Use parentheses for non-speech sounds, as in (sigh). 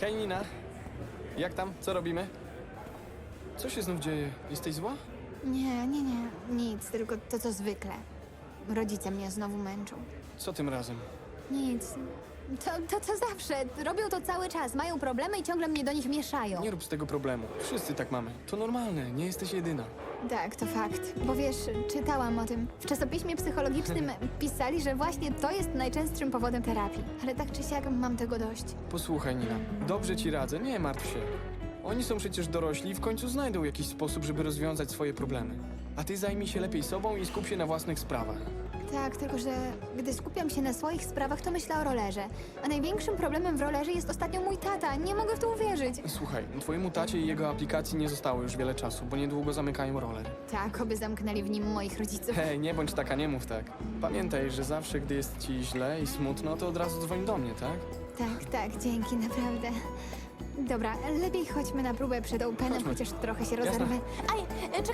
Hej Nina, jak tam? Co robimy? Co się znów dzieje? Jesteś zła? Nie, nie, nie. Nic, tylko to co zwykle. Rodzice mnie znowu męczą. Co tym razem? Nic. To, to co zawsze. Robią to cały czas. Mają problemy i ciągle mnie do nich mieszają. Nie rób z tego problemu. Wszyscy tak mamy. To normalne, nie jesteś jedyna. Tak, to fakt. Bo wiesz, czytałam o tym. W czasopiśmie psychologicznym (laughs) pisali, że właśnie to jest najczęstszym powodem terapii. Ale tak czy siak mam tego dość. Posłuchaj Nina, dobrze ci radzę, nie martw się. Oni są przecież dorośli i w końcu znajdą jakiś sposób, żeby rozwiązać swoje problemy. A ty zajmij się lepiej sobą i skup się na własnych sprawach. Tak, tylko że gdy skupiam się na swoich sprawach, to myślę o rolerze. A największym problemem w rolerze jest ostatnio mój tata. Nie mogę w to uwierzyć. Słuchaj, twojemu tacie i jego aplikacji nie zostało już wiele czasu, bo niedługo zamykają roller. Tak, oby zamknęli w nim moich rodziców. Hej, nie bądź taka, nie mów tak. Pamiętaj, że zawsze, gdy jest ci źle i smutno, to od razu dzwoń do mnie, tak? Tak, tak, dzięki, naprawdę. Dobra, lepiej chodźmy na próbę przed Openem, Chodźmy. chociaż trochę się Jasne. rozerwę. Aj, e, czekaj!